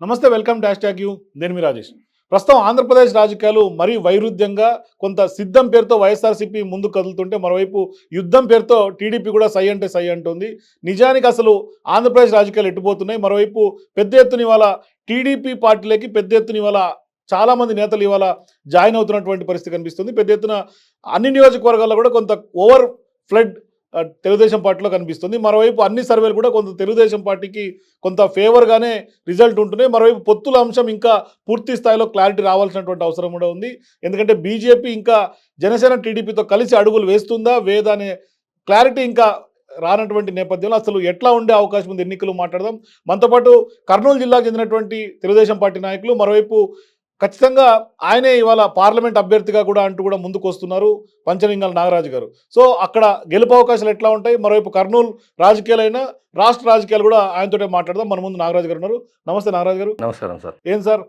నమస్తే welcome dash tag you. నేను మీ రాజేష్. ప్రస్తుతం ఆంధ్రప్రదేశ్ రాజకీయాలు మరీ వైరుధ్యంగా కొంత సిద్ధం పేరుతో వైఎస్ఆర్సీపీ ముందు కదులుతుంటే మరోవైపు యుద్ధం పేరుతో టీడీపీ కూడా సై అంటే సై అంటుంది. నిజానికి అసలు ఆంధ్రప్రదేశ్ రాజకీయాలు ఎట్టుపోతున్నాయి. మరోవైపు పెద్ద ఎత్తున ఇవాళ టీడీపీ పార్టీలకి పెద్ద ఎత్తున ఇవాళ చాలామంది నేతలు ఇవాళ జాయిన్ అవుతున్నటువంటి పరిస్థితి కనిపిస్తుంది. పెద్ద ఎత్తున అన్ని నియోజకవర్గాల్లో కూడా కొంత ఓవర్ ఫ్లడ్ తెలుగుదేశం పార్టీలో కనిపిస్తుంది. మరోవైపు అన్ని సర్వేలు కూడా కొంత తెలుగుదేశం పార్టీకి కొంత ఫేవర్గానే రిజల్ట్ ఉంటున్నాయి. మరోవైపు పొత్తుల అంశం ఇంకా పూర్తి స్థాయిలో క్లారిటీ రావాల్సినటువంటి అవసరం కూడా ఉంది. ఎందుకంటే బీజేపీ ఇంకా జనసేన టీడీపీతో కలిసి అడుగులు వేస్తుందా వేదా అనే క్లారిటీ ఇంకా రానటువంటి నేపథ్యంలో అసలు ఎట్లా ఉండే అవకాశం ఉంది? ఎన్నికలు మాట్లాడదాం. మనతో పాటు కర్నూలు జిల్లాకు చెందినటువంటి తెలుగుదేశం పార్టీ నాయకులు మరోవైపు ఖచ్చితంగా ఆయనే ఇవాళ పార్లమెంట్ అభ్యర్థిగా కూడా అంటూ కూడా ముందుకు వస్తున్నారు పంచలింగాల నాగరాజు గారు. సో అక్కడ గెలుపు అవకాశాలు ఎట్లా ఉంటాయి? మరోవైపు కర్నూలు రాజకీయాలైనా రాష్ట్ర రాజకీయాలు కూడా ఆయనతోటే మాట్లాడదాం. మన ముందు నాగరాజు గారు ఉన్నారు. నమస్తే నాగరాజు గారు. నమస్కారం సార్. ఏం సార్?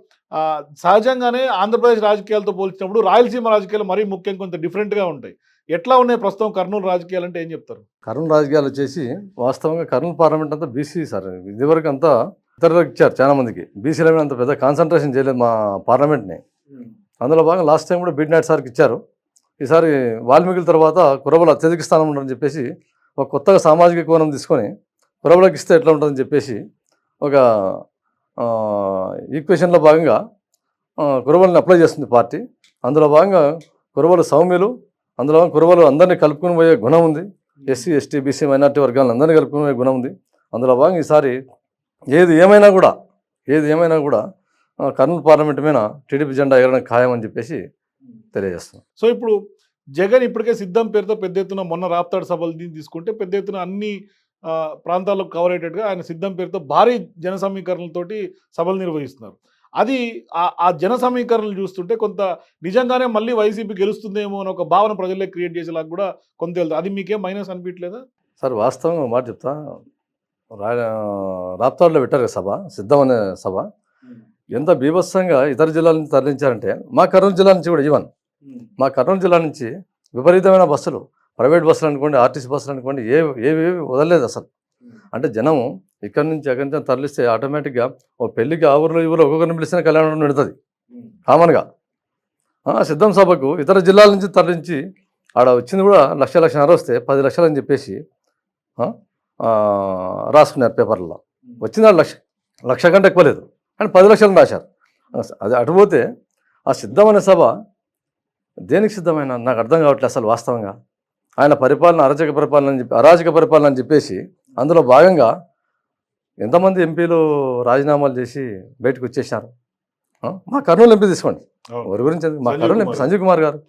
సహజంగానే ఆంధ్రప్రదేశ్ రాజకీయాలతో పోల్చినప్పుడు రాయలసీమ రాజకీయాలు మరీ ముఖ్యం కొంత డిఫరెంట్గా ఉంటాయి. ఎట్లా ఉన్నాయి ప్రస్తుతం కర్నూలు రాజకీయాలు అంటే ఏం చెప్తారు? కర్నూలు రాజకీయాలు వచ్చేసి వాస్తవంగా కర్నూలు పార్లమెంట్ అంతా బీసీ సార్. ఇదివరకు అంతా ఇతరులకు ఇచ్చారు చాలా మందికి. బీసీల మీద అంత పెద్ద కాన్సన్ట్రేషన్ చేయలేదు మా పార్లమెంట్ని. అందులో భాగంగా లాస్ట్ టైం కూడా బీడ్ నాయుడు సార్కి ఇచ్చారు. ఈసారి వాల్మీకుల తర్వాత కురబల అత్యధిక స్థానం ఉంటుందని చెప్పేసి ఒక కొత్తగా సామాజిక కోణం తీసుకొని కురబలకు ఇస్తే ఎట్లా ఉంటుందని చెప్పేసి ఒక ఈక్వేషన్లో భాగంగా కురబలని అప్లై చేస్తుంది పార్టీ. అందులో భాగంగా కురబలు సౌమ్యులు అందులో కురబలు అందరినీ కలుపుకుని పోయే గుణం ఉంది. ఎస్సీ ఎస్టీ బీసీ మైనార్టీ వర్గాలను అందరినీ కలుపుకుని పోయే గుణం ఉంది. అందులో భాగంగా ఈసారి ఏది ఏమైనా కూడా ఏది ఏమైనా కూడా కర్నూలు పార్లమెంట్ మీద టీడీపీ జెండా ఎగరడం ఖాయం అని చెప్పేసి తెలియజేస్తున్నాం. సో ఇప్పుడు జగన్ ఇప్పటికే సిద్ధం పేరుతో పెద్ద ఎత్తున మొన్న రాప్తాడు సభలు దీన్ని తీసుకుంటే పెద్ద ఎత్తున అన్ని ప్రాంతాల్లో కవర్ అయ్యేటట్టుగా ఆయన సిద్ధం పేరుతో భారీ జన సమీకరణలతోటి సభలు నిర్వహిస్తున్నారు. అది ఆ- ఆ జన సమీకరణలు చూస్తుంటే కొంత నిజంగానే మళ్ళీ వైసీపీ గెలుస్తుందేమో అని ఒక భావన ప్రజల్లో క్రియేట్ చేసేలాగా కూడా కొంత అది మీకేం మైనస్ అనిపించలేదా? సార్ వాస్తవంగా మాట చెప్తా. రాప్తాడులో పెట్టారు సభ సిద్ధం అనే సభ ఎంత బీభత్సంగా ఇతర జిల్లాల నుంచి తరలించారంటే మా కర్నూలు జిల్లా నుంచి కూడా ఈవెన్ మా కర్నూలు జిల్లా నుంచి విపరీతమైన బస్సులు ప్రైవేట్ బస్సులు అనుకోండి ఆర్టీసీ బస్సులు అనుకోండి ఏ ఏవి వదలలేదు అసలు. అంటే జనం ఇక్కడి నుంచి ఎక్కడి నుంచి తరలిస్తే ఆటోమేటిక్గా ఓ పెళ్ళికి ఆ ఊరిలో ఈ ఊరిలో ఒక్కొక్కరిని పిలిచిన కళ్యాణం పెడుతుంది. కామన్గా. సిద్ధం సభకు ఇతర జిల్లాల నుంచి తరలించి ఆడ వచ్చింది కూడా లక్ష లక్షన్నర వస్తే పది లక్షలు అని చెప్పేసి రాసుకున్నారు పేపర్లలో. వచ్చింది ఆడ లక్ష లక్ష కంటే ఎక్కువ లేదు. కానీ పది లక్షలు రాశారు. అది అటుపోతే ఆ సిద్ధమైన సభ దేనికి సిద్ధమైన? నాకు అర్థం కావట్లేదు అసలు వాస్తవంగా. ఆయన పరిపాలన అరాచక పరిపాలన అని చెప్పి అరాచక పరిపాలన అని చెప్పేసి అందులో భాగంగా ఎంతమంది ఎంపీలు రాజీనామాలు చేసి బయటకు వచ్చేసారు? మా కర్నూలు ఎంపీ తీసుకోండి. ఎవరి గురించి? మా కర్నూలు ఎంపీ. సంజీవ్ కుమార్ గారు.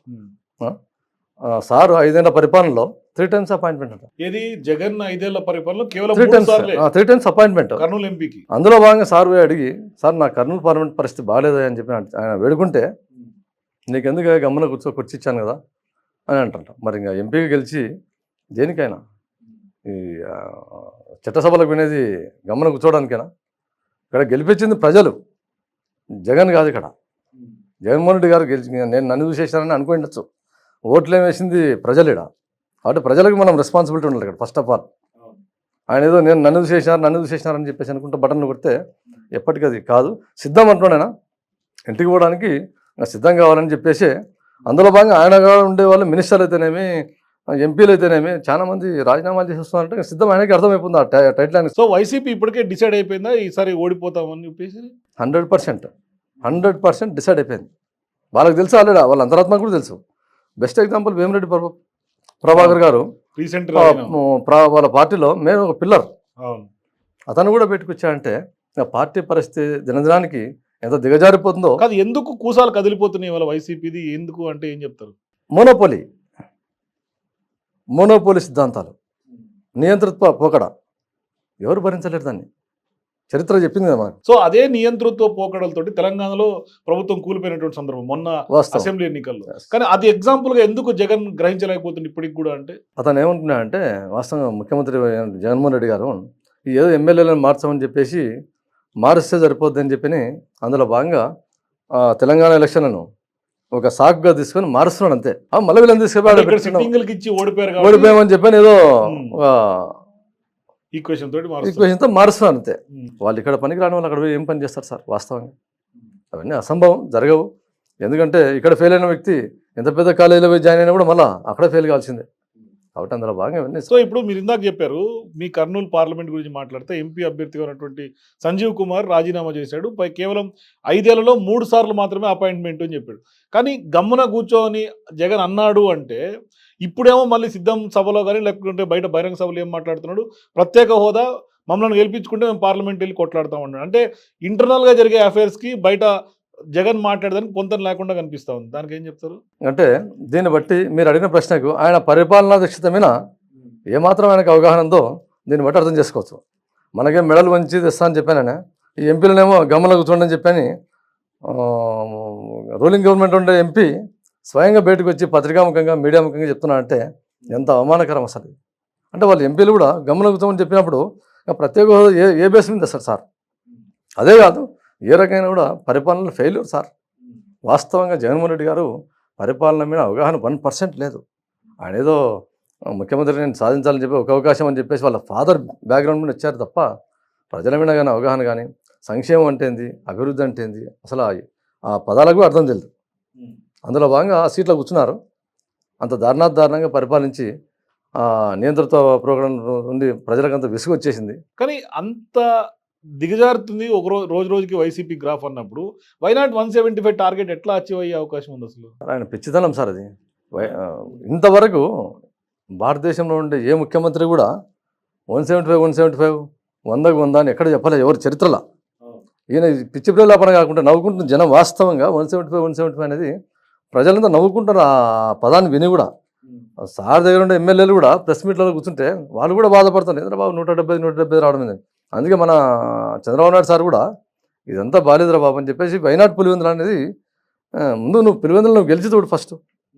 సారు ఐదేళ్ళ పరిపాలనలో త్రీ టైమ్స్ అపాయింట్మెంట్ అంట. ఏది? జగన్ ఐదేళ్ళ పరిపాలన కేవలం three times three times appointment Kurnool ఎంపీకి. అందులో భాగంగా సార్ పోయి అడిగి సార్ నా కర్నూలు పార్లమెంట్ పరిస్థితి బాగాలేదు అని చెప్పి ఆయన- ఆయన వేడుకుంటే నీకెందుకు గమ్మున కూర్చో కుర్చీ ఇచ్చాను కదా అని అంటుంట. మరి ఇంకా ఎంపీగా గెలిచి దేనికైనా? ఈ చట్టసభలకు వినేది గమ్మున కూర్చోవడానికైనా ఇక్కడ గెలిపించింది ప్రజలు. జగన్ కాదు ఇక్కడ. జగన్మోహన్ రెడ్డి గారు గెలిచి నేను నన్ను చూసేసానని అనుకోండొచ్చు. ఓట్లు వేసింది ప్రజలు ఇక్కడ. కాబట్టి ప్రజలకు మనం రెస్పాన్సిబిలిటీ ఉండాలి ఇక్కడ ఫస్ట్ ఆఫ్ ఆల్ ఆయన ఏదో నేను నన్ను చూసేసినారు నన్ను అని చెప్పేసి అనుకుంటే బటన్ కొడితే ఎప్పటికీ అది కాదు. సిద్ధం అంటున్నాడైనా? ఇంటికి పోవడానికి నాకు సిద్ధం కావాలని చెప్పేసి అందులో భాగంగా ఆయనగా ఉండే వాళ్ళు మినిస్టర్లు అయితేనేమి ఎంపీలు అయితేనేమి చాలా మంది రాజీనామాలు చేసేస్తున్నారంటే సిద్ధం ఆయనకి అర్థమైపోతుంది ఆ టై- టైటిల్ ఆయన సో వైసీపీ ఇప్పటికే డిసైడ్ అయిపోయిందా ఈసారి ఓడిపోతామని చెప్పేసి? Hundred percent. Hundred percent decide అయిపోయింది. వాళ్ళకి తెలుసు ఆల్రెడీ వాళ్ళ అంతరాత్మ కూడా తెలుసు. బెస్ట్ ఎగ్జాంపుల్ వేమిరెడ్డి ప్రభా. ప్రభాకర్ గారు రీసెంట్ వాళ్ళ పార్టీలో మేము ఒక పిల్లర్. అతను కూడా ఆ పార్టీ పరిస్థితి దినదినానికి ఎంత దిగజారిపోతుందో కాదు ఎందుకు కూసాలు కదిలిపోతున్నాయి వాళ్ళ వైసీపీది? ఎందుకు అంటే ఏం చెప్తారు? మోనోపోలి. మోనోపోలి సిద్ధాంతాలు. నియంతృత్వ పోకడ. ఎవరు భరించలేరు దాన్ని? చరిత్ర చెప్పింది కదా సో అదే నియంతృత్వ పోకడలతోటి తెలంగాణలో ప్రభుత్వం కూలిపోయినటువంటి సందర్భం మొన్న అసెంబ్లీ ఎన్నికల్లో. కానీ అది ఎగ్జాంపుల్గా ఎందుకు జగన్ గ్రహించలేకపోతుంది ఇప్పటికి కూడా అంటే? అతను ఏమంటున్నాడంటే వాస్తవంగా ముఖ్యమంత్రి జగన్మోహన్ రెడ్డి గారు ఏదో ఎమ్మెల్యేలను మార్చామని చెప్పేసి మారిస్తే సరిపోద్ది అని చెప్పి అందులో భాగంగా తెలంగాణ ఎలక్షన్లను ఒక సాకుగా తీసుకొని మారుస్తున్నాడు అంతే. మళ్ళీ వీళ్ళని తీసుకెళ్ళి ఓడిపోయామని చెప్పని ఏదో ఈక్వేషన్ తోటి ఈక్వేషన్తో మారుస్తున్నారు అంతే. ఉమ్. వాళ్ళు ఇక్కడ పనికి రాని వాళ్ళు అక్కడ పోయి ఏం పని చేస్తారు సార్? వాస్తవంగా. అవన్నీ అసంభవం జరగవు. ఎందుకంటే ఇక్కడ ఫెయిల్ అయిన వ్యక్తి ఎంత పెద్ద కాలేజీలో పోయి జాయిన్ అయినా కూడా మళ్ళీ అక్కడే ఫెయిల్ కావాల్సిందే. కాబట్టి అందులో భాగంగా ఇవన్నీ సో ఇప్పుడు మీరు ఇందాక చెప్పారు మీ కర్నూలు పార్లమెంట్ గురించి మాట్లాడితే ఎంపీ అభ్యర్థిగా ఉన్నటువంటి సంజీవ్ కుమార్ రాజీనామా చేశాడు. పై కేవలం ఐదేళ్ళలో మూడు సార్లు మాత్రమే అపాయింట్మెంట్ అని చెప్పాడు. కానీ గమ్మున కూర్చోని జగన్ అన్నాడు అంటే ఇప్పుడేమో మళ్ళీ సిద్ధం సభలో కానీ లేకుంటే బయట బహిరంగ సభలో ఏం మాట్లాడుతున్నాడు? ప్రత్యేక హోదా మమ్మల్ని గెలిపించుకుంటే మేము పార్లమెంట్ వెళ్ళి కొట్లాడతామన్నాడు అంటే ఇంటర్నల్గా జరిగే అఫైర్స్కి బయట జగన్ మాట్లాడడానికి పొంతన లేకుండా కనిపిస్తా ఉంది. దానికి ఏం చెప్తారు? అంటే దీన్ని బట్టి మీరు అడిగిన ప్రశ్నకు ఆయన పరిపాలనా దక్షత మీద ఏమాత్రం ఆయనకు అవగాహన ఉందో దీన్ని బట్టి అర్థం చేసుకోవచ్చు. మనకే మెడల్ మంచి తెస్తా అని చెప్పాననే. ఈ ఎంపీలనేమో గమనం కూర్చోండి అని చెప్పని రూలింగ్ గవర్నమెంట్ ఉండే ఎంపీ స్వయంగా బయటకు వచ్చి పత్రికాముఖంగా మీడియా ముఖంగా చెప్తున్నాడంటే ఎంత అవమానకరం అసలు. అంటే వాళ్ళు ఎంపీలు కూడా గమనం కూర్చోమని చెప్పినప్పుడు ప్రత్యేక హోదా ఏ ఏ బేస్ మీద సార్. అదే కాదు ఏ రకమైన కూడా పరిపాలన ఫెయిల్యూర్ సార్ వాస్తవంగా జగన్మోహన్ రెడ్డి గారు పరిపాలన మీద అవగాహన వన్ పర్సెంట్ లేదు. ఆయన ఏదో ముఖ్యమంత్రి నేను సాధించాలని చెప్పి ఒక అవకాశం అని చెప్పేసి వాళ్ళ ఫాదర్ బ్యాక్గ్రౌండ్ నుండి వచ్చారు తప్ప ప్రజల మీద కానీ అవగాహన కానీ సంక్షేమం అంటే ఏంది అభివృద్ధి అంటే ఏంది అసలు ఆ- పదాలకు అర్థం తెలియదు. అందులో భాగంగా ఆ సీట్లో కూర్చున్నారు. అంత దారుణాత్ దారుణంగా పరిపాలించి నియంత్రిత ప్రోగ్రాం నుండి ప్రజలకు అంత విసుగు వచ్చేసింది కానీ అంత దిగజారుతుంది ఒక రోజు రోజు రోజుకి వైసీపీ గ్రాఫ్ అన్నప్పుడు. Why not one seventy five target ఎట్లా అచీవ్ అయ్యే అవకాశం ఉంది అసలు? ఆయన పిచ్చితనం సార్ అది. ఇంతవరకు భారతదేశంలో ఉండే ఏ ముఖ్యమంత్రి కూడా one seventy five one seventy five వందకు వంద అని ఎక్కడ చెప్పలేదు ఎవరు చరిత్రలో. ఈయన పిచ్చి ప్రేలాపన కాకుండా నవ్వుకుంటున్న జనం వాస్తవంగా one seventy five one seventy five అనేది ప్రజలంతా నవ్వుకుంటారు ఆ పదాన్ని విని కూడా సార్ దగ్గర ఉండే ఎమ్మెల్యేలు కూడా ప్రెస్ మీట్లలో కూర్చుంటే వాళ్ళు కూడా బాధపడతారు. ఏంద్రా బాబు నూట డెబ్బై నూట డెబ్బై రావడం ఏంది?" అందుకే మన చంద్రబాబు నాయుడు సార్ కూడా ఇదంతా బాలేదురా బాబు అని చెప్పేసి వైనాట్ పులివెందులు అనేది ముందు నువ్వు పులివెందులు నువ్వు గెలిచి చూడు ఫస్ట్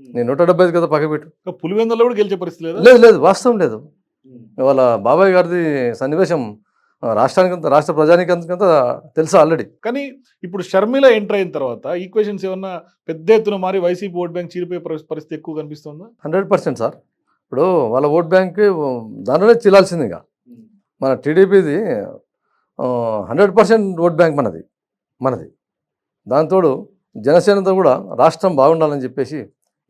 నేను నూట డెబ్బై ఐదు కదా పక్క పెట్టు. ఇంకా పులివెందులో కూడా గెలిచే పరిస్థితి లేదా? లేదు లేదు వాస్తవం లేదు. వాళ్ళ బాబాయ్ గారిది సన్నివేశం రాష్ట్రానికంతా రాష్ట్ర ప్రజానికంతా తెలుసా ఆల్రెడీ కానీ ఇప్పుడు షర్మిల ఎంటర్ అయిన తర్వాత ఈక్వేషన్స్ ఏమన్నా పెద్ద ఎత్తున మారి వైసీపీ ఓట్ బ్యాంక్ చీలిపోయే పరి- పరిస్థితి ఎక్కువ కనిపిస్తుందా హండ్రెడ్ పర్సెంట్ సార్. ఇప్పుడు వాళ్ళ ఓట్ బ్యాంక్ దాంట్లోనే చీలాల్సింది ఇక మన టీడీపీది హండ్రెడ్ పర్సెంట్ ఓట్ బ్యాంక్ మనది మనది. దాంతో జనసేనతో కూడా రాష్ట్రం బాగుండాలని చెప్పేసి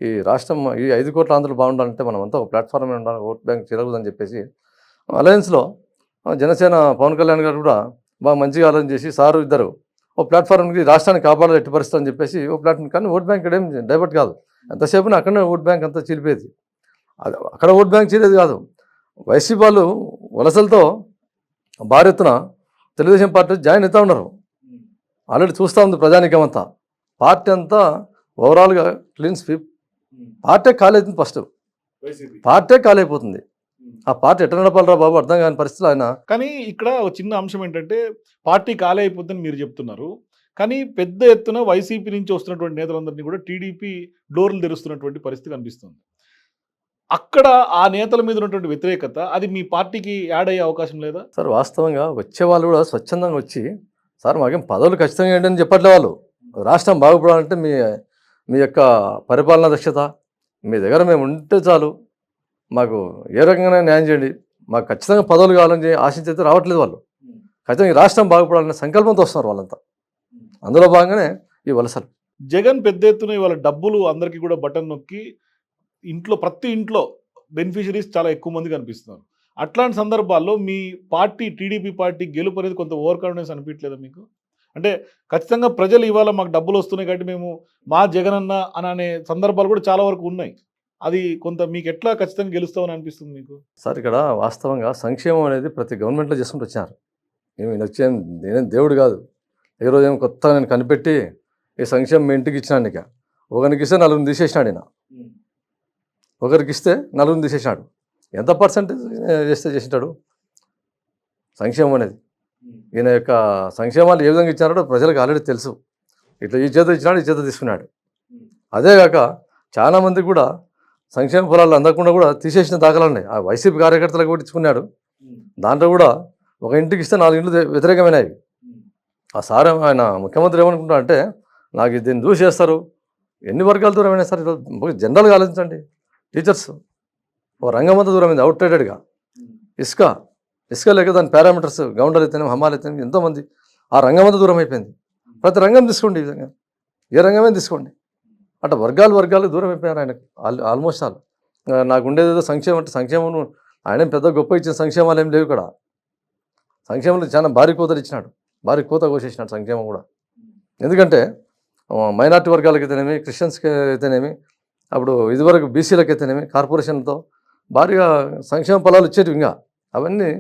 ఈ రాష్ట్రం ఈ ఐదు కోట్ల ఆంధ్రులు బాగుండాలంటే మనం అంతా ఒక ప్లాట్ఫామ్ ఉండాలి ఓట్ బ్యాంక్ చిరగదని చెప్పేసి అలయన్స్లో జనసేన పవన్ కళ్యాణ్ గారు కూడా బాగా మంచిగా ఆలోచన చేసి సారు ఇద్దరు ఓ ప్లాట్ఫామ్కి రాష్ట్రాన్ని కాపాడాలి ఎట్టి పరిస్థితి అని చెప్పేసి ఓ ప్లాట్ఫామ్ కానీ ఓట్ బ్యాంక్ ఇక్కడ ఏం డైవర్ట్ కాదు. ఎంతసేపు అక్కడనే ఓట్ బ్యాంక్ అంతా చీలిపోయేది. అది అక్కడ ఓట్ బ్యాంక్ చీలేదు కాదు. వైసీపీ వాళ్ళు వలసలతో భారీ ఎత్తున తెలుగుదేశం పార్టీ జాయిన్ అవుతూ ఉన్నారు. ఆల్రెడీ చూస్తూ ఉంది ప్రజానికం అంతా. పార్టీ అంతా ఓవరాల్గా క్లీన్ స్వీప్. పార్టీ ఖాళీ అవుతుంది ఫస్ట్. పార్టీ ఖాళీ అయిపోతుంది. ఆ పార్టీ ఎట్ట నడపాలరా బాబు? అర్థం కాని పరిస్థితులు ఆయన. కానీ ఇక్కడ ఒక చిన్న అంశం ఏంటంటే పార్టీ ఖాళీ అయిపోతుందని మీరు చెప్తున్నారు. కానీ పెద్ద ఎత్తున వైసీపీ నుంచి వస్తున్నటువంటి నేతలందరినీ కూడా టీడీపీ డోర్లు తెరుస్తున్నటువంటి పరిస్థితి కనిపిస్తుంది. అక్కడ ఆ నేతల మీద ఉన్నటువంటి వ్యతిరేకత అది మీ పార్టీకి యాడ్ అయ్యే అవకాశం లేదా? సార్ వాస్తవంగా వచ్చే వాళ్ళు కూడా స్వచ్ఛందంగా వచ్చి సార్ మాకేం పదవులు ఖచ్చితంగా ఏంటని చెప్పట్లే వాళ్ళు. రాష్ట్రం బాగుపడాలంటే మీ మీ యొక్క పరిపాలనా దక్షత మీ దగ్గర మేము ఉంటే చాలు. మాకు ఏ రకంగా న్యాయం చేయండి. మాకు ఖచ్చితంగా పదవులు కావాలని ఆశించైతే రావట్లేదు వాళ్ళు. ఖచ్చితంగా ఈ రాష్ట్రం బాగుపడాలనే సంకల్పంతో వస్తున్నారు వాళ్ళంతా. అందులో భాగంగానే ఈ వలసలు జగన్ పెద్ద ఎత్తున ఇవాళ డబ్బులు అందరికీ కూడా బటన్ నొక్కి ఇంట్లో ప్రతి ఇంట్లో బెనిఫిషరీస్ చాలా ఎక్కువ మంది కనిపిస్తున్నారు. అట్లాంటి సందర్భాల్లో మీ పార్టీ టీడీపీ పార్టీ గెలుపు అనేది కొంత ఓవర్ కాన్ఫిడెన్స్ అనిపించలేదా మీకు? అంటే ఖచ్చితంగా ప్రజలు ఇవాళ మాకు డబ్బులు వస్తున్నాయి కాబట్టి మేము మా జగన్ అన్న అని అనే సందర్భాలు కూడా చాలా వరకు ఉన్నాయి. అది కొంత మీకు ఎట్లా ఖచ్చితంగా గెలుస్తామని అనిపిస్తుంది మీకు? సార్ ఇక్కడ వాస్తవంగా సంక్షేమం అనేది ప్రతి గవర్నమెంట్లో చేసుకుంటూ వచ్చారు. నేను వచ్చే నేనేం దేవుడు కాదు. ఏ రోజు ఏమో కొత్తగా నేను కనిపెట్టి ఈ సంక్షేమం మీ ఇంటికి ఇచ్చినాడు ఇక. ఒకరికి ఇస్తే నలుగురిని తీసేసినాడు నేను ఒకరికి ఇస్తే నలుగురిని తీసేసినాడు. ఎంత పర్సెంటేజ్ చేస్తే చేసినాడు సంక్షేమం అనేది. ఈయన యొక్క సంక్షేమాలు ఏ విధంగా ఇచ్చారో ప్రజలకు ఆల్రెడీ తెలుసు. ఇట్లా ఈ చేత ఇచ్చినాడు ఈ చేత తీసుకున్నాడు. అదేగాక చాలామంది కూడా సంక్షేమ ఫలాలు అందకుండా కూడా తీసేసిన దాఖలాలు ఉన్నాయి. ఆ వైసీపీ కార్యకర్తలకు కూడా ఇచ్చుకున్నాడు. దాంట్లో కూడా ఒక ఇంటికి ఇస్తే నాలుగు ఇంట్లు వ్యతిరేకమైనవి. ఆ సార్ ఆయన ముఖ్యమంత్రి ఏమనుకుంటా అంటే నాకు దీన్ని చూసి చేస్తారు? ఎన్ని వర్గాల దూరమైనా సార్ ఈరోజు జనరల్గా ఆలోచించండి. టీచర్స్ ఓ రంగమంతా దూరమైంది అవుట్డేటెడ్గా ఇసుక ఇసుక లేక దాని పారామీటర్స్ గౌండలు అయితేనే హమాలు అయితేనే ఎంతోమంది ఆ రంగం దూరం అయిపోయింది. ప్రతి రంగం తీసుకోండి ఈ విధంగా. ఏ రంగమే తీసుకోండి. అటు వర్గాలు వర్గాలు దూరం అయిపోయారు ఆయనకు ఆల్మోస్ట్ ఆల్. నాకు ఉండేదేదో సంక్షేమం అంటే సంక్షేమం ఆయన పెద్ద గొప్ప ఇచ్చిన సంక్షేమాలు ఏం లేవు ఇక్కడ. సంక్షేమంలో చాలా భారీ కోతలు ఇచ్చినాడు భారీ కోత కోసేసినాడు సంక్షేమం కూడా. ఎందుకంటే మైనార్టీ వర్గాలకు అయితేనేమి క్రిస్టియన్స్కి అయితేనేమి అప్పుడు ఇదివరకు బీసీలకు అయితేనేమి కార్పొరేషన్లతో భారీగా సంక్షేమ ఫలాలు ఇచ్చేవి ఇంకా. అవన్నీ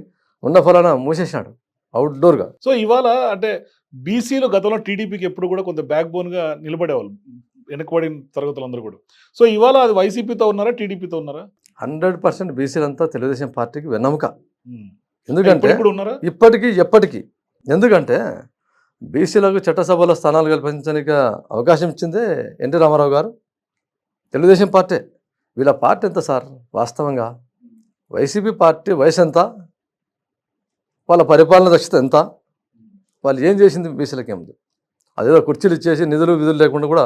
ఉన్న ఫలాన మూసేసినాడు అవుట్డోర్గా. సో ఇవాళ అంటే బీసీలో గతంలో టీడీపీకి ఎప్పుడు కూడా కొంత బ్యాక్ బోన్గా నిలబడేవాళ్ళు వెనకబడిన తరగతులందరూ కూడా. సో ఇవాళ అది వైసీపీతో ఉన్నారా టీడీపీతో ఉన్నారా? హండ్రెడ్ పర్సెంట్ బీసీలంతా తెలుగుదేశం పార్టీకి వెన్నముక. ఎందుకంటే ఇప్పటికీ ఎప్పటికీ. ఎందుకంటే బీసీలకు చట్టసభలో స్థానాలు కల్పించడానికి అవకాశం ఇచ్చిందే N T Rama Rao garu. Telugu Desam party. వీళ్ళ పార్టీ ఎంత సార్? వాస్తవంగా వైసీపీ పార్టీ వయసు ఎంత? వాళ్ళ పరిపాలన దక్షత ఎంత? వాళ్ళు ఏం చేసింది బీసీలకి ఏముంది? అదేదో కుర్చీలు ఇచ్చేసి నిధులు విధులు లేకుండా కూడా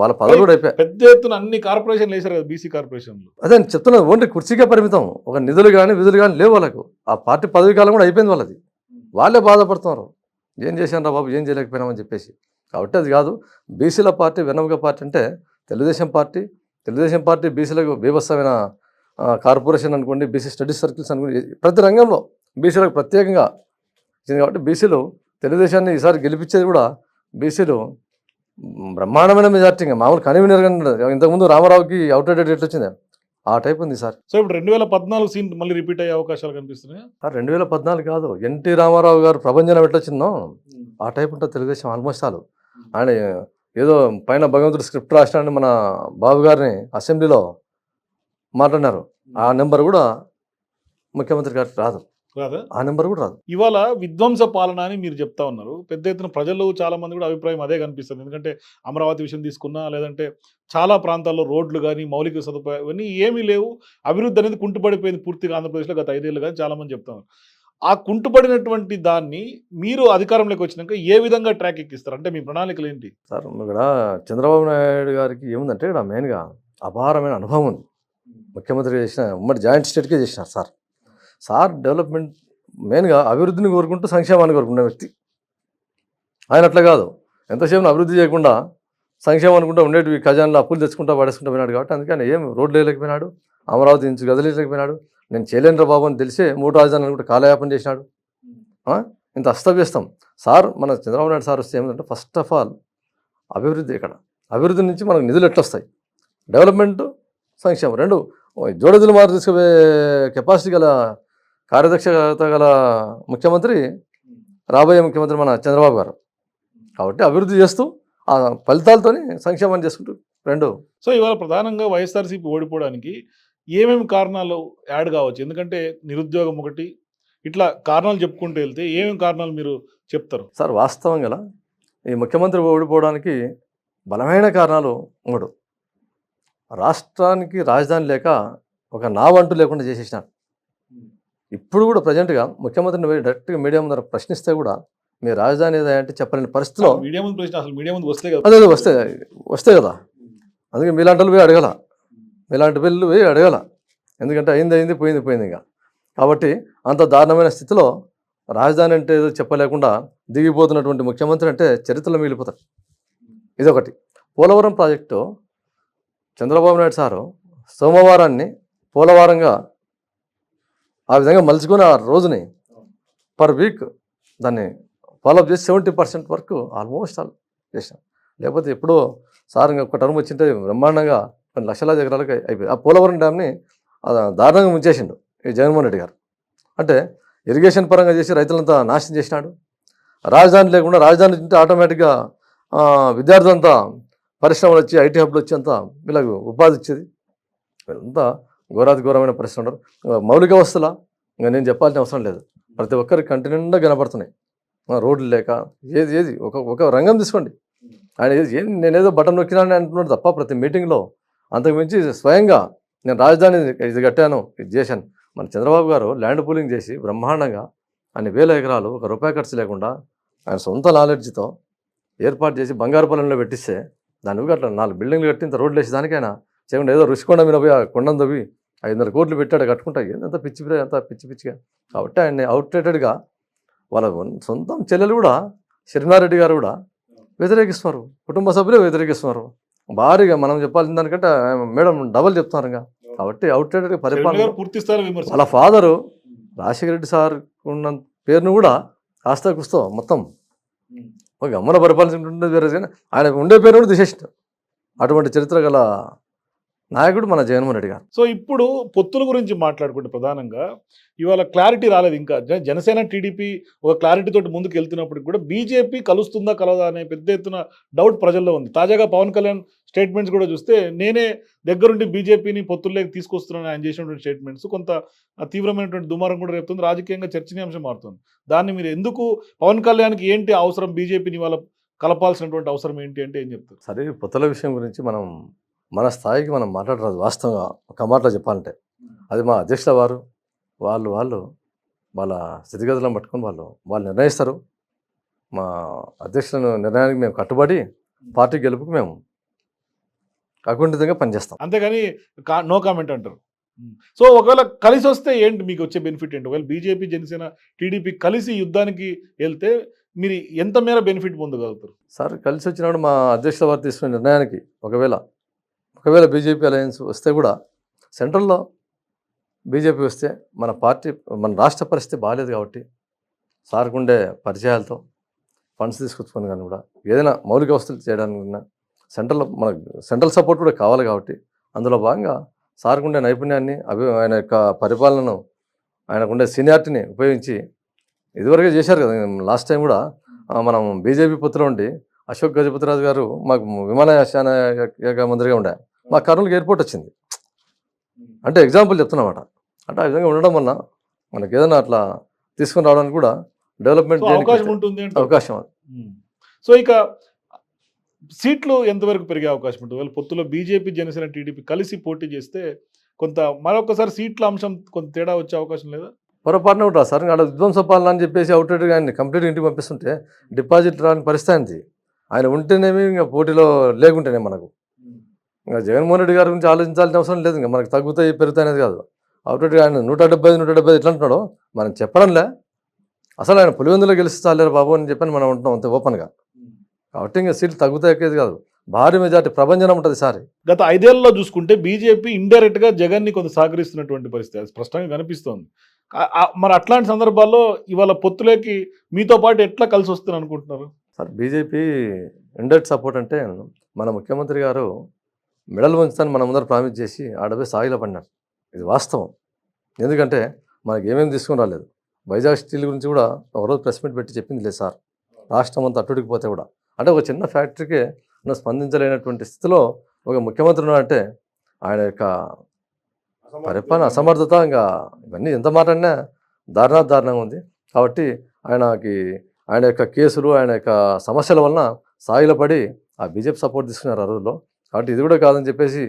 వాళ్ళ పదవి కూడా అయిపోయాయి పెద్ద ఎత్తున అన్ని కార్పొరేషన్లు వేశారు కదా బీసీ కార్పొరేషన్లు. అదే నేను చెప్తున్నా ఓన్లీ కుర్చీకే పరిమితం. ఒక నిధులు కానీ విధులు కానీ లేవు వాళ్ళకు. ఆ పార్టీ పదవి కాలం కూడా అయిపోయింది వాళ్ళది. వాళ్ళే బాధపడుతున్నారు. ఏం చేశాను బాబు? ఏం చేయలేకపోయినామని చెప్పేసి. కాబట్టి అది కాదు. బీసీల పార్టీ వెన్నముక పార్టీ అంటే తెలుగుదేశం పార్టీ తెలుగుదేశం పార్టీ బీసీలకు బీభత్సమైన కార్పొరేషన్ అనుకోండి బీసీ స్టడీస్ సర్కిల్స్ అనుకోండి ప్రతి రంగంలో బీసీలకు ప్రత్యేకంగా ఇచ్చింది కాబట్టి బీసీలు తెలుగుదేశాన్ని ఈసారి గెలిపించేది కూడా బీసీలు బ్రహ్మాండమైన మెజార్టీ ఇంకా. మామూలు కన్వీనర్ ఇంతకుముందు రామారావుకి అవుట్డేటెడ్ ఎట్లా వచ్చింది? ఆ టైప్ ఉంది సార్ సో ఇప్పుడు రెండు వేల పద్నాలుగు సీన్ మళ్ళీ రిపీట్ అయ్యే అవకాశాలు కనిపిస్తున్నాయి? సార్ రెండు వేల పద్నాలుగు కాదు. ఎన్టీ రామారావు గారు ప్రపంచం ఎట్లొచ్చిందో ఆ టైప్ ఉంటుంది తెలుగుదేశం ఆల్మోస్ట్ చాలు ఆయన ఏదో పైన భగవంతుడు స్క్రిప్ట్ రాసినాడని మన బాబు గారిని అసెంబ్లీలో మాట్లాడినారు. ఆ నెంబర్ కూడా ముఖ్యమంత్రి గారికి రాదు. కాదా ఆ నెంబర్ కూడా రాదు. ఇవాళ విధ్వంస పాలన అని మీరు చెప్తా ఉన్నారు. పెద్ద ఎత్తున ప్రజలు చాలా మంది కూడా అభిప్రాయం అదే కనిపిస్తుంది. ఎందుకంటే అమరావతి విషయం తీసుకున్నా లేదంటే చాలా ప్రాంతాల్లో రోడ్లు కానీ మౌలిక సదుపాయాలు ఇవన్నీ ఏమీ లేవు. అభివృద్ధి అనేది కుంటుపడిపోయింది పూర్తిగా ఆంధ్రప్రదేశ్లో గత ఐదేళ్ళు కానీ చాలా మంది చెప్తా ఉన్నారు. ఆ కుంటుపడినటువంటి దాన్ని మీరు అధికారంలోకి వచ్చినాక ఏ విధంగా ట్రాక్ ఎక్కిస్తారు? అంటే మీ ప్రణాళికలు ఏంటి? సార్ ఇక్కడ చంద్రబాబు నాయుడు గారికి ఏముందంటే ఇక్కడ మెయిన్గా అపారమైన అనుభవం ఉంది. ముఖ్యమంత్రి చేసిన ఉమ్మడి జాయింట్ స్టేట్కే చేసినారు సార్. సార్ డెవలప్మెంట్ మెయిన్గా అభివృద్ధిని కోరుకుంటూ సంక్షేమాన్ని కోరుకునే వ్యక్తి. ఆయన అట్లా కాదు. ఎంతసేపు అభివృద్ధి చేయకుండా సంక్షేమం అనుకుంటా ఉండేటివి ఖజాన్లో అప్పులు తెచ్చుకుంటా పడేసుకుంటా పోయినాడు కాబట్టి అందుకని ఏం రోడ్లు వేయలేకపోయినాడు అమరావతి నుంచి గదిలేయలేకపోయినాడు నేను చేయలేనురా బాబు అని తెలిసే మూడు రాజధానులు కూడా కాలయాపన చేసినాడు ఇంత అస్తవ్యస్తం. సార్ మన చంద్రబాబు నాయుడు సార్ వస్తే ఏమిటంటే ఫస్ట్ ఆఫ్ ఆల్ అభివృద్ధి ఇక్కడ. అభివృద్ధి నుంచి మనకు నిధులు ఎట్లా వస్తాయి డెవలప్మెంట్ సంక్షేమం. రెండు జోడదులు మారు తీసుకుపోయే కెపాసిటీ గల కార్యదక్షత గల ముఖ్యమంత్రి రాబోయే ముఖ్యమంత్రి మన చంద్రబాబు గారు. కాబట్టి అభివృద్ధి చేస్తూ ఆ ఫలితాలతోనే సంక్షేమాన్ని చేసుకుంటూ. రెండు. సో ఇవాళ ప్రధానంగా వైఎస్ఆర్సీపీ ఓడిపోవడానికి ఏమేమి కారణాలు యాడ్ కావచ్చు? ఎందుకంటే నిరుద్యోగం ఒకటి ఇట్లా కారణాలు చెప్పుకుంటూ వెళ్తే ఏమేమి కారణాలు మీరు చెప్తారు? సార్ వాస్తవం గల ఈ ముఖ్యమంత్రి ఓడిపోవడానికి బలమైన కారణాలు మూడు రాష్ట్రానికి రాజధాని లేక ఒక నావంటూ లేకుండా చేసేసినారు ఇప్పుడు కూడా ప్రజెంట్గా ముఖ్యమంత్రిని డైరెక్ట్గా మీడియా ముందర ప్రశ్నిస్తే కూడా మీ రాజధాని అంటే చెప్పలేని పరిస్థితిలో మీడియా ముందు ప్రశ్న అసలు మీడియా ముందు వస్తే కదా. అదే వస్తే వస్తే కదా. అందుకే మీలాంటి పోయి అడగల. ఇలాంటి బిల్లు పోయి అడగల. ఎందుకంటే అయింది అయింది పోయింది పోయింది ఇంకా. కాబట్టి అంత దారుణమైన స్థితిలో రాజధాని అంటే ఏదో చెప్పలేకుండా దిగిపోతున్నటువంటి ముఖ్యమంత్రి అంటే చరిత్రలో మిగిలిపోతారు ఇదొకటి. పోలవరం ప్రాజెక్టు చంద్రబాబు నాయుడు సారు సోమవారాన్ని పోలవరంగా ఆ విధంగా మలుచుకుని ఆ రోజుని పర్ వీక్ దాన్ని ఫాలోఅప్ చేసి సెవెంటీ పర్సెంట్ వరకు ఆల్మోస్ట్ ఆల్ చేసినాం లేకపోతే ఎప్పుడో సార్ ఇంకా ఒక టర్మ్ వచ్చింటే బ్రహ్మాండంగా కొన్ని లక్షలాది ఎకరాలకు అయిపోయింది. ఆ పోలవరం డ్యామ్ని దారుణంగా ముంచేసిండు ఈ జగన్మోహన్ రెడ్డి గారు. అంటే ఇరిగేషన్ పరంగా చేసి రైతులంతా నాశనం చేసినాడు. రాజధాని లేకుండా రాజధాని ఉంటే ఆటోమేటిక్గా విద్యార్థులంతా పరిశ్రమలు వచ్చి ఐటీ హబ్లు వచ్చి అంతా వీళ్ళకు ఉపాధి ఇచ్చేది. వీళ్ళంతా ఘోరాతి ఘోరమైన పరిశ్రమ ఉన్నారు. ఇంకా మౌలిక వస్తువుల ఇంకా నేను చెప్పాల్సిన అవసరం లేదు. ప్రతి ఒక్కరికి కంటి నిండా కనపడుతున్నాయి. రోడ్లు లేక ఏది ఏది ఒక ఒక రంగం తీసుకోండి. ఆయన ఏది ఏం నేనేదో బటన్ నొక్కినా అంటున్నాడు తప్ప ప్రతి మీటింగ్లో అంతకుమించి స్వయంగా నేను రాజధాని ఇది కట్టాను ఇది చేశాను. మన చంద్రబాబు గారు ల్యాండ్ పూలింగ్ చేసి బ్రహ్మాండంగా అన్ని వేల ఎకరాలు ఒక రూపాయి ఖర్చు లేకుండా ఆయన సొంత నాలెడ్జ్తో ఏర్పాటు చేసి బంగారు పొలంలో పెట్టిస్తే దాని అట్లా నాలుగు బిల్డింగ్లు కట్టి ఇంత రోడ్లు వేసి దానికైనా చేయకుండా ఏదో రుషికొండ మీద పోయి ఆ కొండను తవ్వి ఐదు వందల కోట్లు పెట్టాడు కట్టుకుంటా ఎంత పిచ్చి ఎంత పిచ్చి పిచ్చిగా. కాబట్టి ఆయన్ని అవుట్రేటెడ్గా వాళ్ళ సొంతం చెల్లెలు కూడా శర్మారెడ్డి గారు కూడా వ్యతిరేకిస్తున్నారు. కుటుంబ సభ్యులు వ్యతిరేకిస్తున్నారు. భారీగా మనం చెప్పాల్సిన దానికంటే మేడం డబల్ చెప్తున్నారు ఇంకా కాబట్టి షర్మిల పరిపాలన వాళ్ళ ఫాదరు రాజశేఖర రెడ్డి సార్ ఉన్న పేరును కూడా కాస్త కుస్తో మొత్తం. ఒక అమ్మన పరిపాలించుకుంటుంటే వేరే కానీ ఆయన ఉండే పేరు కూడా తీసేసిన అటువంటి చరిత్ర గల నాయకుడు మన జగన్మోహన్ రెడ్డి గారు. సో ఇప్పుడు పొత్తుల గురించి మాట్లాడుకుంటే ప్రధానంగా ఇవాళ క్లారిటీ రాలేదు ఇంకా. జన- జనసేన టీడీపీ ఒక క్లారిటీ తోటి ముందుకు వెళ్తున్నప్పుడు కూడా బీజేపీ కలుస్తుందా కలదా అనే పెద్ద ఎత్తున డౌట్ ప్రజల్లో ఉంది. తాజాగా పవన్ కళ్యాణ్ స్టేట్మెంట్స్ కూడా చూస్తే నేనే దగ్గరుండి బీజేపీని పొత్తుల్లోకి తీసుకొస్తున్నాను ఆయన చేసినటువంటి స్టేట్మెంట్స్. కొంత తీవ్రమైనటువంటి దుమారం కూడా రేపుతుంది. రాజకీయంగా చర్చనీయాంశం మారుతుంది. దాన్ని మీరు ఎందుకు పవన్ కళ్యాణ్కి ఏంటి అవసరం? బీజేపీని ఇవాళ కలపాల్సినటువంటి అవసరం ఏంటి అంటే ఏం చెప్తారు? సరే పొత్తుల విషయం గురించి మనం మన స్థాయికి మనం మాట్లాడరాదు వాస్తవంగా ఒక మాటలో చెప్పాలంటే. అది మా అధ్యక్షుల వారు వాళ్ళు వాళ్ళు వాళ్ళ స్థితిగతులను పట్టుకొని వాళ్ళు వాళ్ళు నిర్ణయిస్తారు. మా అధ్యక్షుల నిర్ణయానికి మేము కట్టుబడి పార్టీ గెలుపుకు మేము అకుంఠితంగా పనిచేస్తాం. అంతేగాని కా నో కామెంట్ అంటారు. సో ఒకవేళ కలిసి వస్తే ఏంటి మీకు వచ్చే బెనిఫిట్ ఏంటి? ఒకవేళ బీజేపీ జనసేన టీడీపీ కలిసి యుద్ధానికి వెళ్తే మీరు ఎంత మేర బెనిఫిట్ పొందగలుగుతారు? సార్ కలిసి వచ్చినప్పుడు మా అధ్యక్షుల వారు తీసుకున్న నిర్ణయానికి ఒకవేళ ఒకవేళ బీజేపీ అలయన్స్ వస్తే కూడా సెంట్రల్లో బీజేపీ వస్తే మన పార్టీ మన రాష్ట్ర పరిస్థితి బాగాలేదు కాబట్టి సార్కుండే పరిచయాలతో ఫండ్స్ తీసుకొచ్చుకొని కానీ కూడా ఏదైనా మౌలిక వసతులు చేయడానికి సెంట్రల్ మన సెంట్రల్ సపోర్ట్ కూడా కావాలి కాబట్టి అందులో భాగంగా సార్కుండే నైపుణ్యాన్ని అభి ఆయన యొక్క పరిపాలనను ఆయనకుండే సీనియారిటీని ఉపయోగించి ఇదివరకే చేశారు కదా. లాస్ట్ టైం కూడా మనం బీజేపీ పుత్రులు ఉండి అశోక్ గజపతిరాజు గారు మాకు విమానయాన శాఖ మంత్రిగా ఉండే. మా కర్నూలుకి ఎయిర్పోర్ట్ వచ్చింది. అంటే ఎగ్జాంపుల్ చెప్తున్నమాట. అంటే ఆ విధంగా ఉండడం వల్ల మనకి ఏదైనా అట్లా తీసుకుని రావడానికి కూడా డెవలప్మెంట్ అవకాశం ఉంటుంది అంటే అవకాశం. సో ఇక సీట్లు ఎంతవరకు పెరిగే అవకాశం ఉంటుంది? ఒకవేళ పొత్తులో బీజేపీ జనసేన టీడీపీ కలిసి పోటీ చేస్తే కొంత మరొకసారి సీట్ల అంశం కొంత తేడా వచ్చే అవకాశం లేదా? పొరపాటున కూడా సార్ ఆడ విధ్వంస పాలన అని చెప్పేసి అవుట్రేట్గా ఆయన కంప్లీట్ ఇంటికి పంపిస్తుంటే డిపాజిట్ రాని పరిస్థితి ఆయనది ఆయన ఉంటేనేమి ఇంకా పోటీలో లేకుంటేనే మనకు. ఇంకా జగన్మోహన్ రెడ్డి గారి గురించి ఆలోచించాల్సిన అవసరం లేదు. ఇంకా మనకు తగ్గుతాయి పెరుగుతాయి అనేది కాదు. అవుట్రేట్గా ఆయన నూట డెబ్బై ఐదు నూట డెబ్బై ఐదు ఎట్లా అంటున్నాడో మనం చెప్పడంలే. అసలు ఆయన పులివెందులో గెలిచి చాలేరు బాబు అని చెప్పని మనం ఉంటున్నాం అంతే ఓపెన్గా. కాబట్టి ఇంకా సీట్లు తగ్గుతాయి ఎక్కేది కాదు. భారీ మెజార్టీ ప్రభంజనం ఉంటుంది సారి. గత ఐదేళ్ళలో చూసుకుంటే బీజేపీ ఇండైరెక్ట్గా జగన్ని కొంత సహకరిస్తున్నటువంటి పరిస్థితి. అది స్పష్టంగా కనిపిస్తోంది. మరి అట్లాంటి సందర్భాల్లో ఇవాళ పొత్తులోకి మీతో పాటు ఎట్లా కలిసి వస్తుంది అనుకుంటున్నారు? సార్ బీజేపీ ఇండైరెక్ట్ సపోర్ట్ అంటే మన ముఖ్యమంత్రి గారు మెడల్ ఉంచుతాను మన ముందర ప్రామిస్ చేసి ఆడపోయి సాగిలో పడినారు ఇది వాస్తవం. ఎందుకంటే మనకి ఏమేమి తీసుకుని రాలేదు. వైజాగ్ స్టీల్ గురించి కూడా ఒకరోజు ప్రెస్ మీట్ పెట్టి చెప్పింది లేదు సార్. రాష్ట్రం అంతా అట్టుడికి పోతే కూడా. అంటే ఒక చిన్న ఫ్యాక్టరీకి మనం స్పందించలేనటువంటి స్థితిలో ఒక ముఖ్యమంత్రి ఉన్నారంటే ఆయన యొక్క పరిపాలన అసమర్థత ఇంకా ఇవన్నీ ఎంత మాట్లాడినా దారుణా దారుణంగా ఉంది. కాబట్టి ఆయనకి ఆయన యొక్క కేసులు ఆయన యొక్క సమస్యల వలన సాయిలో పడి ఆ బీజేపీ సపోర్ట్ తీసుకున్నారు ఆ రోజుల్లో. కాబట్టి ఇది కూడా కాదని చెప్పేసి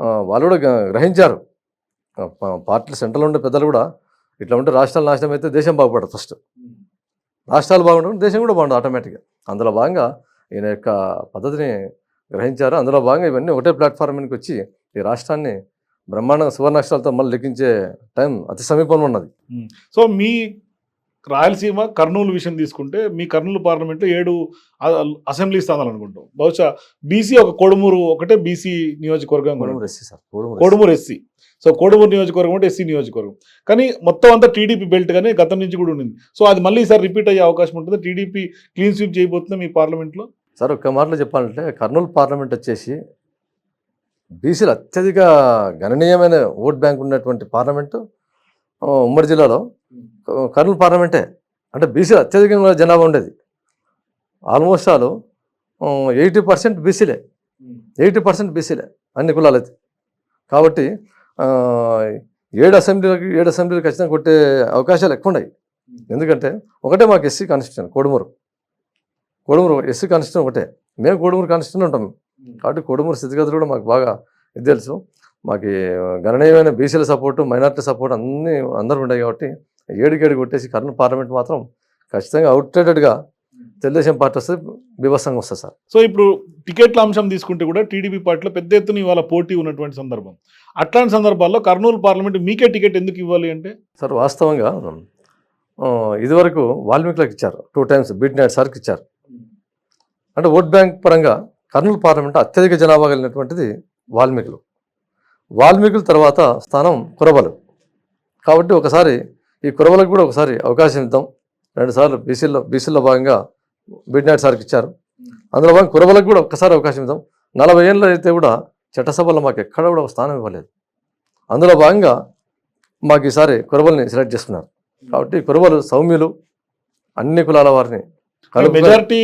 వాళ్ళు కూడా గ్రహించారు. ప- పార్టీలు సెంట్రల్ ఉండే పెద్దలు కూడా ఇట్లా ఉంటే రాష్ట్రాలు నాశనం అయితే దేశం బాగుపడదు ఫస్ట్ రాష్ట్రాలు బాగుంటుంది దేశం కూడా బాగుంటుంది ఆటోమేటిక్గా అందులో భాగంగా ఈయన యొక్క పద్ధతిని గ్రహించారు. అందులో భాగంగా ఇవన్నీ ఒకటే ప్లాట్ఫామ్ మీదకి వచ్చి ఈ రాష్ట్రాన్ని బ్రహ్మాండంగా సువర్ణాక్షరాలతో మళ్ళీ లెక్కించే టైం అతి సమీపంలో ఉన్నది. సో మీ రాయలసీమ కర్నూలు విషయం తీసుకుంటే మీ కర్నూలు పార్లమెంట్లో ఏడు అసెంబ్లీ స్థానాలు అనుకుంటాం. బహుశా బీసీ ఒక కొడుమూరు ఒకటే బీసీ నియోజకవర్గం కూడా Kodumur SC sir. Kodumur SC. Kodumur SC. So Kodumur నియోజకవర్గం అంటే ఎస్సీ నియోజకవర్గం. కానీ మొత్తం అంతా టీడీపీ బెల్ట్ గానే గతం నుంచి కూడా ఉండింది. సో అది మళ్ళీ ఈసారి రిపీట్ అయ్యే అవకాశం ఉంటుంది? టీడీపీ క్లీన్ స్వీప్ చేయబోతుందా మీ పార్లమెంట్లో? సార్ ఒక్క మాటలో చెప్పాలంటే కర్నూలు పార్లమెంట్ వచ్చేసి బీసీలు అత్యధిక గణనీయమైన ఓట్ బ్యాంక్ ఉన్నటువంటి పార్లమెంటు ఉమ్మడి జిల్లాలో కర్నూలు పార్లమెంటే. అంటే బీసీ అత్యధికంగా జనాభా ఉండేది. ఆల్మోస్ట్ ఆల్ ఎయిటీ పర్సెంట్ బీసీలే ఎయిటీ పర్సెంట్ బీసీలే అన్ని కులాలైతే కాబట్టి ఏడు అసెంబ్లీలకి ఏడు అసెంబ్లీలు ఖచ్చితంగా కొట్టే అవకాశాలు ఎక్కువ ఉన్నాయి ఎందుకంటే ఒకటే మాకు SC constitution Kodumur. Kodumur SC constitution ఒకటే. మేము కోడుమూరు కాన్స్టిట్యూషన్ ఉంటాం. కాబట్టి కోడుమూరు స్థితిగతులు కూడా మాకు బాగా ఇది తెలుసు. మాకు గణనీయమైన బీసీల సపోర్టు మైనార్టీ సపోర్ట్ అన్నీ అందరూ ఉన్నాయి కాబట్టి ఏడుకేడు కొట్టేసి కర్నూలు పార్లమెంట్ మాత్రం ఖచ్చితంగా అవుట్రేటెడ్గా తెలుగుదేశం పార్టీ వస్తే బీభత్సంగా వస్తుంది సార్. సో ఇప్పుడు టికెట్ల అంశం తీసుకుంటే కూడా టీడీపీ పార్టీలో పెద్ద ఎత్తున ఇవాళ పోటీ ఉన్నటువంటి సందర్భం. అట్లాంటి సందర్భాల్లో కర్నూలు పార్లమెంట్ మీకే టికెట్ ఎందుకు ఇవ్వాలి అంటే? సార్ వాస్తవంగా ఇదివరకు వాల్మీకులకు ఇచ్చారు. టూ టైమ్స్ బీట్ నాయుడు సార్కి ఇచ్చారు. అంటే ఓట్ బ్యాంక్ పరంగా కర్నూలు పార్లమెంట్ అత్యధిక జనాభా కలిగినటువంటిది వాల్మీకులు. వాల్మీకుల తర్వాత స్థానం కురబలు కాబట్టి ఒకసారి ఈ కురబలకు కూడా ఒకసారి అవకాశం ఇద్దాం. రెండుసార్లు బీసీల్లో బీసీల్లో భాగంగా నాయుడు సార్కి ఇచ్చారు. అందులో భాగంగా కురబలకు కూడా ఒక్కసారి అవకాశం ఇద్దాం. నలభై ఏళ్ళు అయితే కూడా చట్టసభలో మాకు ఎక్కడ కూడా ఒక స్థానం ఇవ్వలేదు. అందులో భాగంగా మాకు ఈసారి కురబల్ని సెలెక్ట్ చేసుకున్నారు. కాబట్టి కురబలు సౌమ్యులు అన్ని కులాల వారిని మెజారిటీ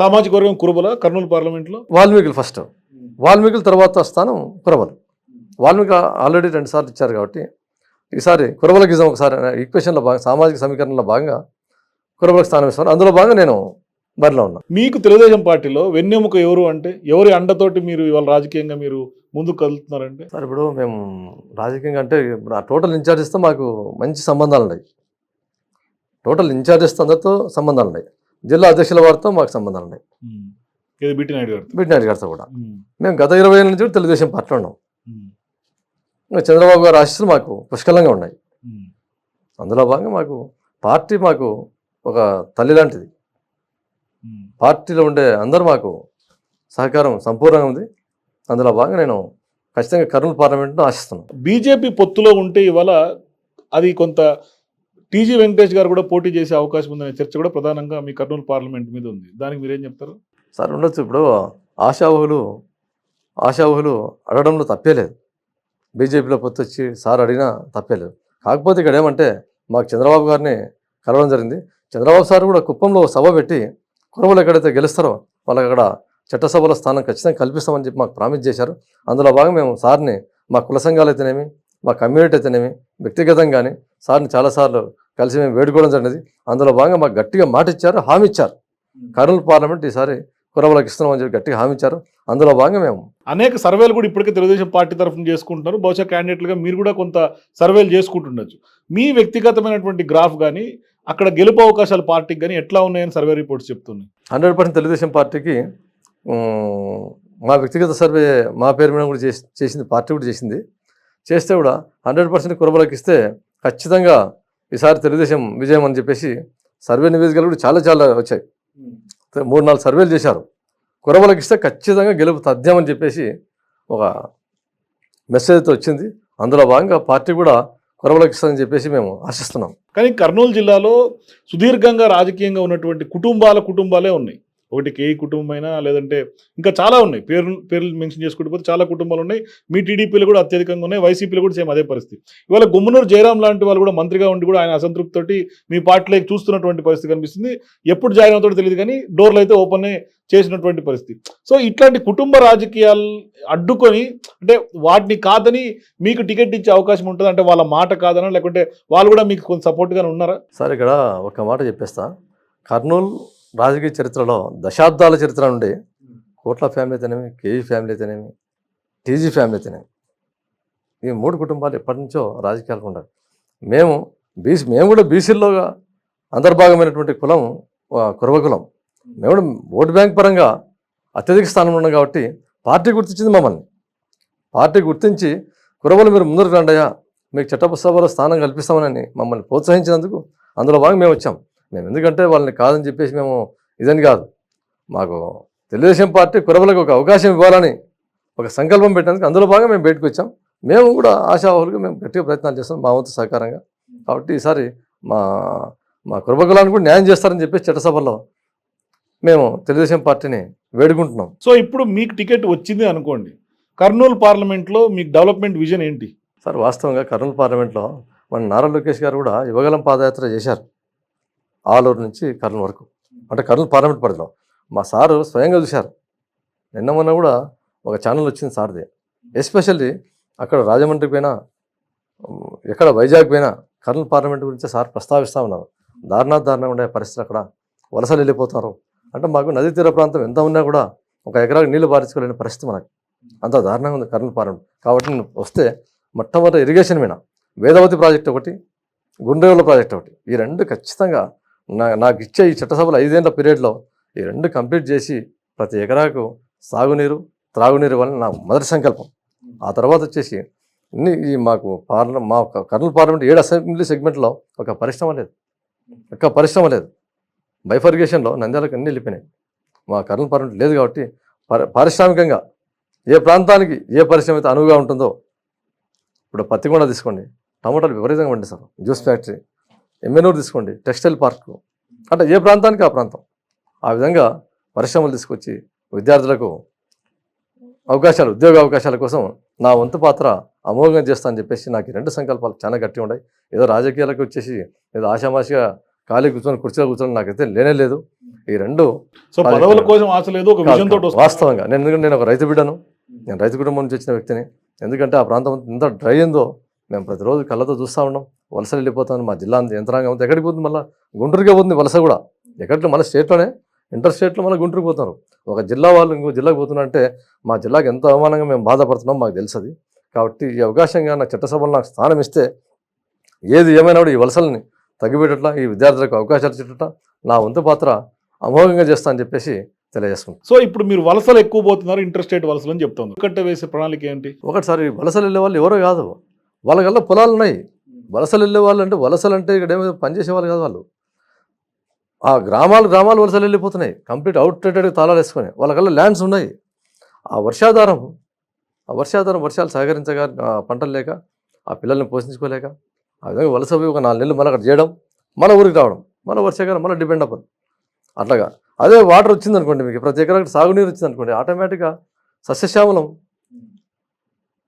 సామాజిక వర్గం కురుబల కర్నూలు పార్లమెంట్లో వాల్మీకులు ఫస్ట్. వాల్మీకుల తర్వాత స్థానం కురబలు వాల్మీకి ఆల్రెడీ రెండు సార్లు ఇచ్చారు కాబట్టి ఈసారి కురబలకి ఇద్దాం ఒకసారి ఈక్వేషన్లో భాగంగా సామాజిక సమీకరణలో భాగంగా కురబలకు స్థానం ఇస్తాను. అందులో భాగంగా నేను బరిలో ఉన్నా. మీకు తెలుగుదేశం పార్టీలో వెన్నెముక ఎవరు అంటే ఎవరి అండతోటి మీరు ఇవాళ రాజకీయంగా మీరు ముందుకు కదులుతున్నారంటే? సార్ ఇప్పుడు మేము రాజకీయంగా అంటే ఇప్పుడు ఆ టోటల్ ఇన్ఛార్జెస్తో మాకు మంచి సంబంధాలు ఉన్నాయి. టోటల్ ఇన్ఛార్జెస్ అందరితో సంబంధాలు ఉన్నాయి. జిల్లా అధ్యక్షుల వారితో మాకు సంబంధాలు ఉన్నాయి. బిటి నాయుడు గారు బిడ్నాయుడు గారితో కూడా. మేము. గత ఇరవై ఏళ్ళ నుంచి కూడా తెలుగుదేశం పార్టీలో ఉన్నాం. చంద్రబాబు గారి ఆశీస్సులు మాకు పుష్కలంగా ఉన్నాయి. అందులో భాగంగా మాకు పార్టీ మాకు ఒక తల్లి లాంటిది. పార్టీలో ఉండే అందరూ మాకు సహకారం సంపూర్ణంగా ఉంది. అందులో భాగంగా నేను ఖచ్చితంగా కర్నూలు పార్లమెంట్ను ఆశిస్తున్నాను. బీజేపీ పొత్తులో ఉంటే ఇవాళ అది కొంత టీజీ వెంకటేష్ గారు కూడా పోటీ చేసే అవకాశం ఉందనే చర్చ కూడా ప్రధానంగా మీ కర్నూలు పార్లమెంట్ మీద ఉంది. దానికి మీరేం చెప్తారు? సార్ ఉండొచ్చు. ఇప్పుడు ఆశావహులు ఆశావహులు అడగడంలో తప్పే లేదు. బీజేపీలో పొత్తు వచ్చి సార్ అడిగినా తప్పేలేదు కాకపోతే ఇక్కడ ఏమంటే మాకు చంద్రబాబు గారిని కలవడం జరిగింది. చంద్రబాబు సార్ కూడా కుప్పంలో సభ పెట్టి కురవలు ఎక్కడైతే గెలుస్తారో వాళ్ళకి అక్కడ చట్టసభలో స్థానం ఖచ్చితంగా కల్పిస్తామని చెప్పి మాకు ప్రామిస్ చేశారు. అందులో భాగం మేము సార్ని మా కుల సంఘాలు అయితేనేమి మా కమ్యూనిటీ అయితేనేమి వ్యక్తిగతంగా కానీ సార్ని చాలాసార్లు కలిసి మేము వేడుకోవడం జరిగింది. అందులో భాగంగా మాకు గట్టిగా మాట ఇచ్చారు హామీ ఇచ్చారు కర్నూలు పార్లమెంట్ ఈసారి కురవలకు ఇస్తున్నామని చెప్పి గట్టిగా హామీ ఇచ్చారు అందులో భాగంగా మేము అనేక సర్వేలు కూడా ఇప్పటికే తెలుగుదేశం పార్టీ తరఫున చేసుకుంటున్నారు. బహుశా క్యాండిడేట్లుగా మీరు కూడా కొంత సర్వేలు చేసుకుంటుండొచ్చు. మీ వ్యక్తిగతమైనటువంటి గ్రాఫ్ కానీ అక్కడ గెలుపు అవకాశాలు పార్టీకి కానీ ఎట్లా ఉన్నాయని సర్వే రిపోర్ట్స్ చెప్తున్నాయి. హండ్రెడ్ పర్సెంట్ తెలుగుదేశం పార్టీకి మా వ్యక్తిగత సర్వే మా పేరు మీద కూడా చేసి చేసింది పార్టీ కూడా చేసింది. చేస్తే కూడా హండ్రెడ్ పర్సెంట్ కురబలకు ఇస్తే ఖచ్చితంగా ఈసారి తెలుగుదేశం విజయం అని చెప్పేసి సర్వే నివేదికలు కూడా చాలా చాలా వచ్చాయి. మూడు నాలుగు సర్వేలు చేశారు. కురబలకు ఇస్తే ఖచ్చితంగా గెలుపు తథ్యమని చెప్పేసి ఒక మెసేజ్ అయితే వచ్చింది. అందులో భాగంగా పార్టీ కూడా కురబలకు ఇస్తుందని చెప్పేసి మేము ఆశిస్తున్నాం. కానీ కర్నూలు జిల్లాలో సుదీర్ఘంగా రాజకీయంగా ఉన్నటువంటి కుటుంబాల కుటుంబాలే ఉన్నాయి. ఒకటి కేఈ కుటుంబమైనా లేదంటే ఇంకా చాలా ఉన్నాయి. పేరు పేర్లు మెన్షన్ చేసుకుంటూ పోతే చాలా కుటుంబాలు ఉన్నాయి. మీ టీడీపీలో కూడా అత్యధికంగా ఉన్నాయి. వైసీపీలో కూడా సేమ్ అదే పరిస్థితి. ఇవాళ గుమ్మనూరు జయరాం లాంటి వాళ్ళు కూడా మంత్రిగా ఉండి కూడా ఆయన అసంతృప్తితోటి మీ పార్టీలోకి చూస్తున్నటువంటి పరిస్థితి కనిపిస్తుంది. ఎప్పుడు జాయిన్ అవుతాడో తెలియదు కానీ డోర్లు అయితే ఓపెన్ చేసినటువంటి పరిస్థితి. సో ఇట్లాంటి కుటుంబ రాజకీయాలు అడ్డుకొని అంటే వాటిని కాదని మీకు టికెట్ ఇచ్చే అవకాశం ఉంటుంది? అంటే వాళ్ళ మాట కాదనా? లేకుంటే వాళ్ళు కూడా మీకు కొంత సపోర్ట్గానే ఉన్నారా? సార్ ఇక్కడ ఒక మాట చెప్పేస్తా. కర్నూలు రాజకీయ చరిత్రలో దశాబ్దాల చరిత్ర నుండి కోట్ల ఫ్యామిలీ అయితేనేమి కేజీ ఫ్యామిలీ అయితేనేమి టీజీ ఫ్యామిలీ అయితేనేమి ఈ మూడు కుటుంబాలు ఎప్పటి నుంచో రాజకీయాలకు ఉండవు మేము బీసీ మేము కూడా బీసీల్లోగా అంతర్భాగమైనటువంటి కులం ఆ, కురవ కులం. మేము కూడా ఓటు బ్యాంక్ పరంగా అత్యధిక స్థానంలో ఉన్నాం కాబట్టి పార్టీ గుర్తించింది మమ్మల్ని. పార్టీ గుర్తించి కురవలు మీరు ముందరకు రండయా మీకు చట్టసభలో స్థానం కల్పిస్తామని మమ్మల్ని ప్రోత్సహించినందుకు అందులో భాగం మేము వచ్చాం. మేము ఎందుకంటే వాళ్ళని కాదని చెప్పేసి మేము ఇదని కాదు. మాకు తెలుగుదేశం పార్టీ కురవలకు ఒక అవకాశం ఇవ్వాలని ఒక సంకల్పం పెట్టినందుకు అందులో భాగంగా మేము బయటకు వచ్చాం. మేము కూడా ఆశావాహులుగా మేము గట్టిగా ప్రయత్నాలు చేస్తాం మా వంతు సహకారంగా. కాబట్టి ఈసారి మా మా కురబకులాన్ని కూడా న్యాయం చేస్తారని చెప్పేసి చట్టసభలో మేము తెలుగుదేశం పార్టీని వేడుకుంటున్నాం. సో ఇప్పుడు మీకు టికెట్ వచ్చింది అనుకోండి. కర్నూలు పార్లమెంట్లో మీకు డెవలప్మెంట్ విజన్ ఏంటి? సార్ వాస్తవంగా కర్నూలు పార్లమెంట్లో మన నారా లోకేష్ గారు కూడా యువగలం పాదయాత్ర చేశారు. ఆలూరు నుంచి కర్నూలు వరకు. అంటే కర్నూలు పార్లమెంట్ పరిధిలో. మా సారు స్వయంగా చూశారు. నిన్న మొన్న కూడా ఒక ఛానల్ వచ్చింది సార్ది. ఎస్పెషల్లీ అక్కడ రాజమండ్రికి పోయినా ఎక్కడ వైజాగ్ పోయినా కర్నూలు పార్లమెంట్ గురించి సార్ ప్రస్తావిస్తూ ఉన్నారు. దారుణా దారుణంగా ఉండే పరిస్థితి అక్కడ. వలసలు వెళ్ళిపోతున్నారు అంటే మాకు నదీ తీర ప్రాంతం ఎంత ఉన్నా కూడా ఒక ఎకరాకు నీళ్ళు పారించుకోలేని పరిస్థితి మనకి. అంత దారుణంగా ఉంది కర్నూలు పార్లమెంట్. కాబట్టి నేను వస్తే మొట్టమొదటి ఇరిగేషన్ మీద. వేదవతి ప్రాజెక్ట్ ఒకటి గుండ్రేవుల ప్రాజెక్ట్ ఒకటి. ఈ రెండు ఖచ్చితంగా నా నాకు ఇచ్చే ఈ చట్టసభలో ఐదేళ్ళ పీరియడ్లో ఈ రెండు కంప్లీట్ చేసి ప్రతి ఎకరాకు సాగునీరు త్రాగునీరు వల్ల నా మొదటి సంకల్పం. ఆ తర్వాత వచ్చేసి ఇన్ని ఈ మాకు పార్ల మా కర్నూలు పార్లమెంట్ ఏడు అసెంబ్లీ సెగ్మెంట్లో ఒక పరిశ్రమ లేదు. ఒక్క పరిశ్రమ లేదు. బైఫర్గేషన్లో నంద్యాలకు అన్ని వెళ్ళిపోయినాయి. మా కర్నూలు పార్లమెంట్ లేదు కాబట్టి పారిశ్రామికంగా ఏ ప్రాంతానికి ఏ పరిశ్రమ అయితే అనువుగా ఉంటుందో ఇప్పుడు పత్తికొండ తీసుకోండి. టమాటాలు విపరీతంగా పండిస్తారు. జ్యూస్ ఫ్యాక్టరీ ఎమ్మెనూరు తీసుకోండి టెక్స్టైల్ పార్కు. అంటే ఏ ప్రాంతానికి ఆ ప్రాంతం? ఆ విధంగా పరిశ్రమలు తీసుకొచ్చి విద్యార్థులకు అవకాశాలు ఉద్యోగ అవకాశాల కోసం నా వంతు పాత్ర అమోఘంగా చేస్తా అని చెప్పేసి నాకు రెండు సంకల్పాలు చాలా గట్టిగా ఉన్నాయి. ఏదో రాజకీయాలకు వచ్చేసి ఏదో ఆషామాషిగా ఖాళీ కూర్చొని కుర్చీలో కూర్చొని నాకైతే లేనే లేదు. ఈ రెండు కోసం ఆశ లేదు. వాస్తవంగా నేను ఎందుకంటే నేను ఒక రైతు బిడ్డను నేను రైతు కుటుంబం నుంచి వచ్చిన వ్యక్తిని. ఎందుకంటే ఆ ప్రాంతం ఎంత డ్రై అయిందో మేము ప్రతిరోజు కళ్ళతో చూస్తూ ఉన్నాం. వలసలు వెళ్ళిపోతాను మా జిల్లా యంత్రాంగం అంతా ఎక్కడికి పోతుంది మళ్ళీ? గుంటూరుకే పోతుంది వలస కూడా. ఎక్కడికి? మన స్టేట్లోనే. ఇంటర్ స్టేట్లో మళ్ళీ గుంటూరుకు పోతున్నారు ఒక జిల్లా వాళ్ళు ఇంకో జిల్లాకు పోతున్నారంటే మా జిల్లాకి ఎంత అవమానంగా మేము బాధపడుతున్నాం మాకు తెలుసది. కాబట్టి ఈ అవకాశంగా నా చట్టసభలో నాకు స్థానం ఇస్తే ఏది ఏమైనా కూడా ఈ వలసల్ని తగ్గిపెట్టట్లా ఈ విద్యార్థులకు అవకాశాలు చుట్టట నా వంతు పాత్ర అమోఘంగా చేస్తా అని చెప్పేసి తెలియజేసుకుంటాను సో ఇప్పుడు మీరు వలసలు ఎక్కువ పోతున్నారు ఇంటర్ స్టేట్ వలసలు అని చెప్తున్నారు కట్ట వేసే ప్రణాళిక ఏంటి? ఒకటిసారి వలసలు వెళ్ళే వాళ్ళు ఎవరో కాదు. వాళ్ళకల్లా పొలాలు ఉన్నాయి. వలసలు వెళ్ళే వాళ్ళు అంటే వలసలు అంటే ఇక్కడ ఏమో పనిచేసే వాళ్ళు కాదు వాళ్ళు. ఆ గ్రామాలు గ్రామాలు వలసలు వెళ్ళిపోతున్నాయి కంప్లీట్ అవుట్డేటెడ్ తాళాలు వేసుకొని. వాళ్ళకల్లా ల్యాండ్స్ ఉన్నాయి. ఆ వర్షాధారం ఆ వర్షాధారం వర్షాలు సహకరించగా పంటలు లేక ఆ పిల్లల్ని పోషించుకోలేక ఆ విధంగా వలస పోయి ఒక నాలుగు నెలలు మళ్ళీ అక్కడ చేయడం మన ఊరికి రావడం మన వర్షాకాలం మళ్ళీ డిపెండ్ అవ్వదు అట్లాగా. అదే వాటర్ వచ్చింది అనుకోండి మీకు. ప్రతి ఎకరాకి సాగునీరు వచ్చింది అనుకోండి ఆటోమేటిక్గా సస్యశ్యామలం.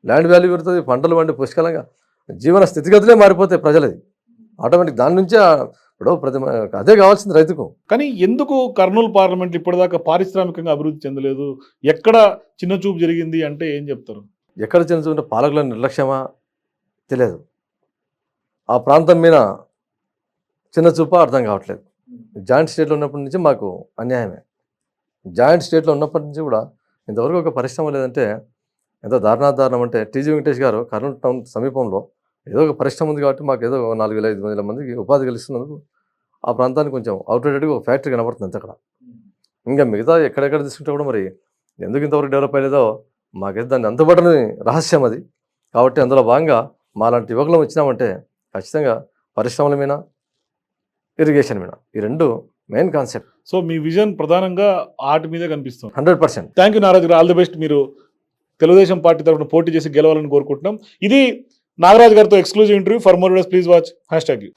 ల్యాండ్ వాల్యూ పెరుగుతుంది పంటలు పండి పుష్కలంగా. జీవన స్థితిగతులే మారిపోతాయి ప్రజలది. ఆటోమేటిక్ దాని నుంచే ఇప్పుడు ప్రతి అదే కావాల్సింది రైతుకు. కానీ ఎందుకు కర్నూలు పార్లమెంట్ ఇప్పటిదాకా పారిశ్రామికంగా అభివృద్ధి చెందలేదు? ఎక్కడ చిన్న చూపు జరిగింది అంటే ఏం చెప్తారు? ఎక్కడ చెందుతుంటే పాలకుల నిర్లక్ష్యమా? తెలియదు. ఆ ప్రాంతం మీద చిన్న చూప అర్థం కావట్లేదు. జాయింట్ స్టేట్లో ఉన్నప్పటి నుంచి మాకు అన్యాయమే. జాయింట్ స్టేట్లో ఉన్నప్పటి నుంచి కూడా ఇంతవరకు ఒక పరిశ్రమ లేదంటే ఎంత దారుణాదారుణం అంటే టీజీ వెంకటేష్ గారు కర్నూలు టౌన్ సమీపంలో ఏదో ఒక పరిశ్రమ ఉంది కాబట్టి మాకు ఏదో ఒక నాలుగు వేల ఐదు వందల మందికి ఉపాధి కలిగిస్తున్నందుకు ఆ ప్రాంతానికి కొంచెం అవుట్డేటెడ్గా ఒక ఫ్యాక్టరీ కనబడుతుంది అంతే అక్కడ ఇంకా మిగతా ఎక్కడెక్కడ తీసుకుంటే కూడా మరి ఎందుకు ఇంతవరకు డెవలప్ అయ్యేదో మాకైతే దాన్ని అంతుబట్టని రహస్యం అది. కాబట్టి అందులో భాగంగా మాలాంటి యువకులం వచ్చినామంటే ఖచ్చితంగా పరిశ్రమల మీద ఇరిగేషన్ మీద ఈ రెండు మెయిన్ కాన్సెప్ట్ సో మీ విజన్ ప్రధానంగా ఆటి మీదే కనిపిస్తుంది. Hundred percent. థ్యాంక్ యూ నారాజు గారు. ఆల్ ది బెస్ట్ మీరు తెలుగుదేశం పార్టీ తరఫున పోటీ చేసి గెలవాలని కోరుకుంటున్నాం. ఇది నాగరాజు గారితో exclusive interview for more please watch hashtag you